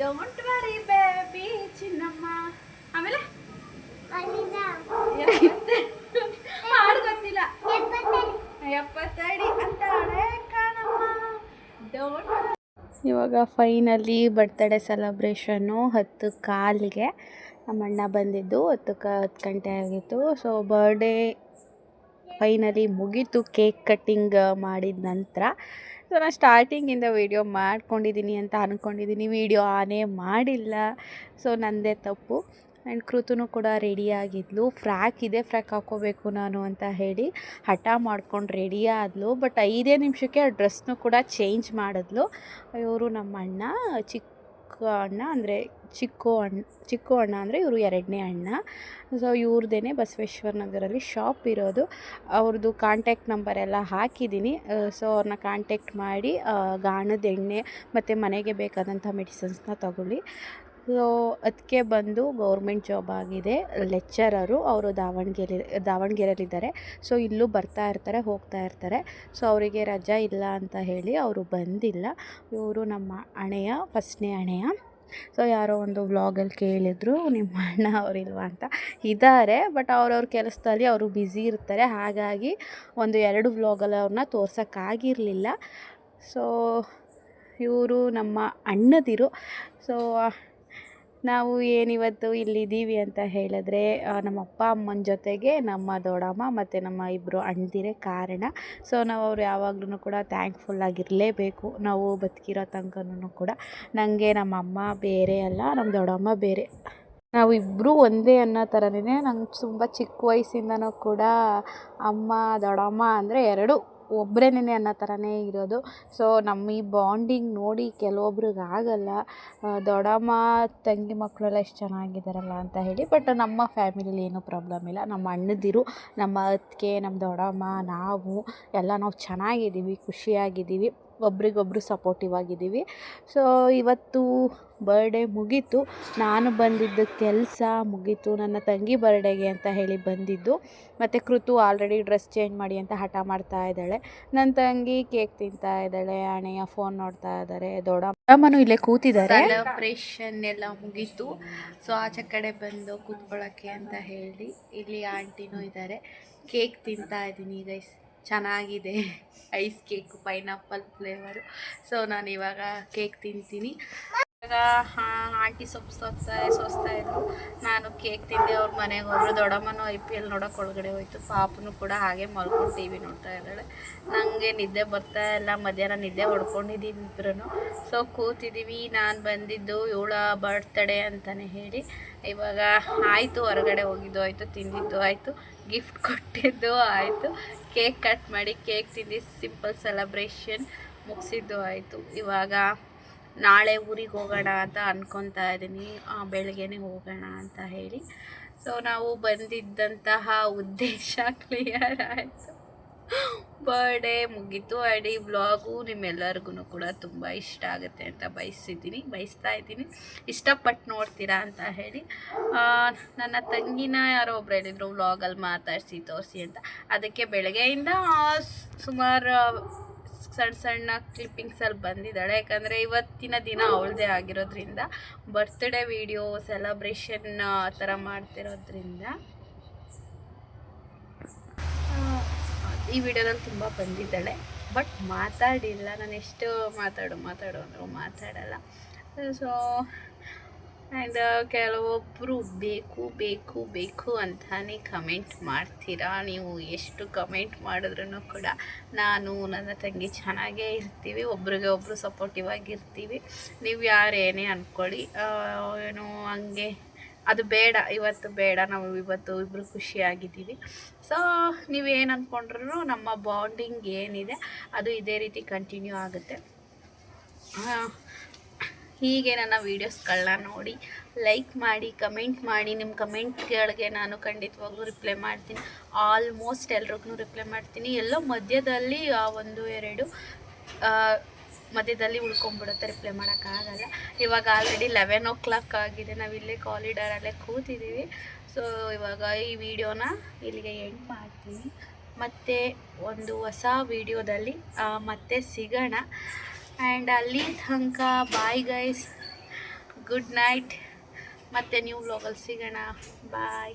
ಡೋಂಟ್ ವರಿ ಬೇಬಿ ಚಿನ್ನಮ್ಮ. ಆಮೇಲೆ? ಎಪ್ಪತ್ತಡಿ ಕಾಣಮ್ಮ. ಇವಾಗ ಫೈನಲಿ ಬರ್ತ್ಡೇ ಸೆಲೆಬ್ರೇಷನ್ನು ಹತ್ತು ಕಾಲಿಗೆ ನಮ್ಮ ಅಣ್ಣ ಬಂದಿದ್ದು ಹತ್ತು ಕ ಹತ್ತು ಗಂಟೆ ಆಗಿತ್ತು. ಸೊ ಬರ್ಡೇ ಫೈನಲಿ ಮುಗೀತು ಕೇಕ್ ಕಟ್ಟಿಂಗ್ ಮಾಡಿದ ನಂತರ. ಸೊ ನಾನು ಸ್ಟಾರ್ಟಿಂಗಿಂದ ವೀಡಿಯೋ ಮಾಡ್ಕೊಂಡಿದ್ದೀನಿ ಅಂತ ಅಂದ್ಕೊಂಡಿದ್ದೀನಿ ವೀಡಿಯೋ ಆನೇ ಮಾಡಿಲ್ಲ. ಸೊ ನನ್ನದೇ ತಪ್ಪು. ಆ್ಯಂಡ್ ಕೃತುನು ಕೂಡ ರೆಡಿಯಾಗಿದ್ಲು ಫ್ರ್ಯಾಕ್ ಇದೆ ಫ್ರ್ಯಾಕ್ ಹಾಕ್ಕೋಬೇಕು ನಾನು ಅಂತ ಹೇಳಿ ಹಠ ಮಾಡ್ಕೊಂಡು ರೆಡಿ ಆದ್ಲು. ಬಟ್ ಐದೇ ನಿಮಿಷಕ್ಕೆ ಆ ಡ್ರೆಸ್ನು ಕೂಡ ಚೇಂಜ್ ಮಾಡಿದ್ಲು. ಇವರು ನಮ್ಮ ಅಣ್ಣ, ಚಿಕ್ಕ ಅಣ್ಣ ಅಂದರೆ ಚಿಕ್ಕು ಅಣ್ಣ ಚಿಕ್ಕು ಅಣ್ಣ ಅಂದರೆ ಇವರು ಎರಡನೇ ಅಣ್ಣ. ಸೊ ಇವ್ರದ್ದೇ ಬಸವೇಶ್ವರ ನಗರಲ್ಲಿ ಶಾಪ್ ಇರೋದು. ಅವ್ರದ್ದು ಕಾಂಟ್ಯಾಕ್ಟ್ ನಂಬರ್ ಎಲ್ಲ ಹಾಕಿದ್ದೀನಿ ಸೊ ಅವ್ರನ್ನ ಕಾಂಟ್ಯಾಕ್ಟ್ ಮಾಡಿ ಗಾಣದ ಎಣ್ಣೆ ಮತ್ತು ಮನೆಗೆ ಬೇಕಾದಂಥ ಮೆಡಿಸಿನ್ಸ್ನ ತಗೊಳ್ಳಿ. ಸೊ ಅದಕ್ಕೆ ಬಂದು ಗೌರ್ಮೆಂಟ್ ಜಾಬ್ ಆಗಿದೆ. ಲೆಕ್ಚರರು ಅವರು ದಾವಣಗೆರೆ, ದಾವಣಗೆರೆಯಲ್ಲಿದ್ದಾರೆ. ಸೊ, ಇಲ್ಲೂ ಬರ್ತಾ ಇರ್ತಾರೆ, ಹೋಗ್ತಾ ಇರ್ತಾರೆ. ಸೊ, ಅವರಿಗೆ ರಜಾ ಇಲ್ಲ ಅಂತ ಹೇಳಿ ಅವರು ಬಂದಿಲ್ಲ. ಇವರು ನಮ್ಮ ಅಣೆಯ ಫಸ್ಟ್ನೇ ಅಣೆಯ ಸೊ, ಯಾರೋ ಒಂದು ವ್ಲಾಗಲ್ಲಿ ಕೇಳಿದ್ರು, ನಿಮ್ಮ ಅಣ್ಣ ಅವರಿಲ್ವಾ ಅಂತ. ಇದ್ದಾರೆ, ಬಟ್ ಅವ್ರವ್ರ ಕೆಲಸದಲ್ಲಿ ಅವರು ಬ್ಯುಸಿ ಇರ್ತಾರೆ. ಹಾಗಾಗಿ ಒಂದು ಎರಡು ವ್ಲಾಗಲ್ಲಿ ಅವ್ರನ್ನ ತೋರ್ಸೋಕ್ಕಾಗಿರಲಿಲ್ಲ. ಸೊ, ಇವರು ನಮ್ಮ ಅಣ್ಣದಿರು. ಸೊ ನಾವು ಏನಿವತ್ತು ಇಲ್ಲಿದ್ದೀವಿ ಅಂತ ಹೇಳಿದ್ರೆ ನಮ್ಮ ಅಪ್ಪ ಅಮ್ಮನ ಜೊತೆಗೆ ನಮ್ಮ ದೊಡ್ಡಮ್ಮ ಮತ್ತು ನಮ್ಮ ಇಬ್ಬರು ಅಣ್ಣದಿರೇ ಕಾರಣ. ಸೊ ನಾವು ಅವ್ರು ಯಾವಾಗ್ಲೂ ಕೂಡ ಥ್ಯಾಂಕ್ಫುಲ್ ಆಗಿರಲೇಬೇಕು. ನಾವು ಬದುಕಿರೋ ತನಕನೂ ಕೂಡ. ನನಗೆ ನಮ್ಮ ಅಮ್ಮ ಬೇರೆ ಅಲ್ಲ, ನಮ್ಮ ದೊಡ್ಡಮ್ಮ ಬೇರೆ. ನಾವು ಇಬ್ಬರೂ ಒಂದೇ ಅನ್ನೋ ಥರನೇ ನಂಗೆ ತುಂಬ ಚಿಕ್ಕ ವಯಸ್ಸಿಂದನೂ ಕೂಡ ಅಮ್ಮ, ದೊಡ್ಡಮ್ಮ ಅಂದರೆ ಎರಡು ಒಬ್ಬರೇನೆ ಅನ್ನೋ ಥರನೇ ಇರೋದು. ಸೊ ನಮ್ಮ ಈ ಬಾಂಡಿಂಗ್ ನೋಡಿ ಕೆಲವೊಬ್ರಿಗೆ ಆಗಲ್ಲ. ದೊಡ್ಡಮ್ಮ, ತಂಗಿ ಮಕ್ಕಳೆಲ್ಲ ಎಷ್ಟು ಚೆನ್ನಾಗಿದ್ದಾರಲ್ಲ ಅಂತ ಹೇಳಿ ಬಟ್ ನಮ್ಮ ಫ್ಯಾಮಿಲಿಲಿ ಏನೂ ಪ್ರಾಬ್ಲಮ್ ಇಲ್ಲ. ನಮ್ಮ ಅಣ್ಣದಿರು, ನಮ್ಮ ಅತ್ತಿಗೆ, ನಮ್ಮ ದೊಡ್ಡಮ್ಮ, ನಾವು ಎಲ್ಲ ನಾವು ಚೆನ್ನಾಗಿದ್ದೀವಿ, ಖುಷಿಯಾಗಿದ್ದೀವಿ, ಒಬ್ರಿಗೊಬ್ರು ಸಪೋರ್ಟಿವ್ ಆಗಿದ್ದೀವಿ. ಸೊ ಇವತ್ತು ಬರ್ಡೇ ಮುಗೀತು. ನಾನು ಬಂದಿದ್ದ ಕೆಲಸ ಮುಗೀತು. ನನ್ನ ತಂಗಿ ಬರ್ಡೇಗೆ ಅಂತ ಹೇಳಿ ಬಂದಿದ್ದು. ಮತ್ತು ಕೃತು ಆಲ್ರೆಡಿ ಡ್ರೆಸ್ ಚೇಂಜ್ ಮಾಡಿ ಅಂತ ಹಠ ಮಾಡ್ತಾ ಇದ್ದಾಳೆ. ನನ್ನ ತಂಗಿ ಕೇಕ್ ತಿಂತಾ ಇದ್ದಾಳೆ, ಅಣ್ಣಯ್ಯ ಫೋನ್ ನೋಡ್ತಾ ಇದ್ದಾರೆ ದೊಡ್ಡಮ್ಮನು ಇಲ್ಲೇ ಕೂತಿದ್ದಾರೆ. ಆಪ್ರೇಷನ್ ಎಲ್ಲ ಮುಗೀತು. ಸೊ ಆಚೆ ಕಡೆ ಬಂದು ಕೂತ್ಕೊಳ್ಳೋಕ್ಕೆ ಅಂತ ಹೇಳಿ ಇಲ್ಲಿ ಆಂಟಿನೂ ಇದ್ದಾರೆ. ಕೇಕ್ ತಿಂತಾ ಇದ್ದೀನಿ ಈಗ ಚೆನ್ನಾಗಿದೆ. Ice cake pineapple flavour so ನಾನು ಇವಾಗ ಕೇಕ್ ತಿಂತೀನಿ. ಆಂಟಿ ಸೊಪ್ಪು ಸೋಸ್ತಾ ಸೋಸ್ತಾ ಇದ್ರು ನಾನು ಕೇಕ್ ತಿಂದೆ, ಅವ್ರ ಮನೆಗೆ ಹೋದ್ರು. ದೊಡ್ಡಮ್ಮನೂ ಐ ಪಿ ಎಲ್ ನೋಡೋಕೆ ಒಳಗಡೆ ಹೋಯ್ತು. ಪಾಪನು ಕೂಡ ಹಾಗೆ ಮಲ್ಕೊಂಡು ಟಿ ವಿ ನೋಡ್ತಾ ಇದ್ದಾಳೆ. ನನಗೆ ನಿದ್ದೆ ಬರ್ತಾ ಇಲ್ಲ. ಮಧ್ಯಾಹ್ನ ನಿದ್ದೆ ಹೊಡ್ಕೊಂಡಿದ್ದೀನಿ ಇಬ್ಬರೂ ಸೊ ಕೂತಿದ್ದೀವಿ ನಾನು ಬಂದಿದ್ದು ಇವಳ ಬರ್ತ್ಡೇ ಅಂತಲೇ ಹೇಳಿ. ಇವಾಗ ಆಯಿತು, ಹೊರಗಡೆ ಹೋಗಿದ್ದು ಆಯಿತು, ತಿಂದಿದ್ದು ಆಯಿತು. ಗಿಫ್ಟ್ ಕೊಟ್ಟಿದ್ದು ಆಯಿತು. ಕೇಕ್ ಕಟ್ ಮಾಡಿ ಕೇಕ್ ತಿಂದು ಸಿಂಪಲ್ ಸೆಲೆಬ್ರೇಷನ್ ಮುಗಿಸಿದ್ದು ಆಯಿತು. ಇವಾಗ ನಾಳೆ ಊರಿಗೆ ಹೋಗೋಣ ಅಂತ ಅನ್ಕೊತಾ ಇದ್ದೀನಿ. ಬೆಳಗ್ಗೆನೇ ಹೋಗೋಣ ಅಂತ ಹೇಳಿ. ಸೊ ನಾವು ಬಂದಿದ್ದಂತಹ ಉದ್ದೇಶ ಕ್ಲಿಯರ್ ಆಯಿತು. ಬರ್ಡೇ ಮುಗೀತು. ಅಡಿ ವ್ಲಾಗು ನಿಮ್ಮೆಲ್ಲರಿಗೂ ಕೂಡ ತುಂಬ ಇಷ್ಟ ಆಗುತ್ತೆ ಅಂತ ಬಯಸಿದ್ದೀನಿ, ಬಯಸ್ತಾ ಇದ್ದೀನಿ. ಇಷ್ಟಪಟ್ಟು ನೋಡ್ತೀರಾ ಅಂತ ಹೇಳಿ. ನನ್ನ ತಂಗಿನ ಯಾರೋ ಒಬ್ರು ಹೇಳಿದರು ವ್ಲಾಗಲ್ಲಿ ಮಾತಾಡಿಸಿ ತೋರಿಸಿ ಅಂತ. ಅದಕ್ಕೆ ಬೆಳಗ್ಗೆಯಿಂದ ಸುಮಾರು ಸಣ್ಣ ಸಣ್ಣ ಕ್ಲಿಪ್ಪಿಂಗ್ಸಲ್ಲಿ ಬಂದಿದ್ದಾಳೆ. ಯಾಕಂದರೆ ಇವತ್ತಿನ ದಿನ ಅವಳದೇ ಆಗಿರೋದ್ರಿಂದ ಬರ್ತ್ಡೇ ವಿಡಿಯೋ ಸೆಲೆಬ್ರೇಷನ್ ಆ ಥರ ಮಾಡ್ತಿರೋದ್ರಿಂದ ಈ ವಿಡಿಯೋದಲ್ಲಿ ತುಂಬ ಬಂದಿದ್ದಾಳೆ. ಬಟ್ ಮಾತಾಡಿಲ್ಲ. ನಾನು ಎಷ್ಟು ಮಾತಾಡು ಮಾತಾಡು ಅಂದರು ಮಾತಾಡಲ್ಲ. ಸೊ ಆ್ಯಂಡ್ ಕೆಲವೊಬ್ಬರು ಬೇಕು ಬೇಕು ಬೇಕು ಅಂತಾನೆ ಕಮೆಂಟ್ ಮಾಡ್ತೀರಾ? ನೀವು ಎಷ್ಟು ಕಮೆಂಟ್ ಮಾಡಿದ್ರೂ ಕೂಡ ನಾನು ನನ್ನ ತಂಗಿ ಚೆನ್ನಾಗೇ ಇರ್ತೀವಿ, ಒಬ್ರಿಗೆ ಒಬ್ಬರು ಸಪೋರ್ಟಿವ್ ಆಗಿರ್ತೀವಿ. ನೀವು ಯಾರೇನೇ ಅಂದ್ಕೊಳ್ಳಿ ಏನು, ಹಂಗೆ, ಅದು ಬೇಡ, ಇವತ್ತು ಬೇಡ, ನಾವು ಇವತ್ತು ಇಬ್ಬರು ಖುಷಿಯಾಗಿದ್ದೀವಿ. ಸೊ ನೀವೇನು ಅಂದ್ಕೊಂಡ್ರೂ ನಮ್ಮ ಬಾಂಡಿಂಗ್ ಏನಿದೆ, ಅದು ಇದೇ ರೀತಿ ಕಂಟಿನ್ಯೂ ಆಗುತ್ತೆ. ಹೀಗೆ ನನ್ನ ವೀಡಿಯೋಸ್ಗಳನ್ನ ನೋಡಿ ಲೈಕ್ ಮಾಡಿ ಕಮೆಂಟ್ ಮಾಡಿ ನಿಮ್ಮ ಕಮೆಂಟ್ಗಳಿಗೆ ನಾನು ಖಂಡಿತವಾಗ್ಲೂ ರಿಪ್ಲೈ ಮಾಡ್ತೀನಿ. ಆಲ್ಮೋಸ್ಟ್ ಎಲ್ರಿಗೂ ರಿಪ್ಲೈ ಮಾಡ್ತೀನಿ. ಎಲ್ಲೋ ಮಧ್ಯದಲ್ಲಿ ಆ ಒಂದು ಎರಡು ಮಧ್ಯದಲ್ಲಿ ಉಳ್ಕೊಂಬಿಡುತ್ತೆ ರಿಪ್ಲೈ ಮಾಡೋಕ್ಕಾಗಲ್ಲ. ಇವಾಗ ಆಲ್ರೆಡಿ ಲೆವೆನ್ ಓ ಕ್ಲಾಕ್ ಆಗಿದೆ. ನಾವು ಇಲ್ಲೇ ಕಾಲಿಡಾರಲ್ಲೇ ಕೂತಿದ್ದೀವಿ ಸೊ ಇವಾಗ ಈ ವಿಡಿಯೋನ ಇಲ್ಲಿಗೆ ಎಂಡ್ ಮಾಡ್ತೀನಿ. ಮತ್ತು ಒಂದು ಹೊಸ ವಿಡಿಯೋದಲ್ಲಿ ಮತ್ತೆ ಸಿಗೋಣ. ಆ್ಯಂಡ್ ಅಲ್ಲಿ ತನಕ ಬಾಯ್ ಗೈಸ್ ಗುಡ್ ನೈಟ್ ಮತ್ತು ನ್ಯೂ ವ್ಲಾಗಲ್ಲಿ ಸಿಗೋಣ. ಬಾಯ್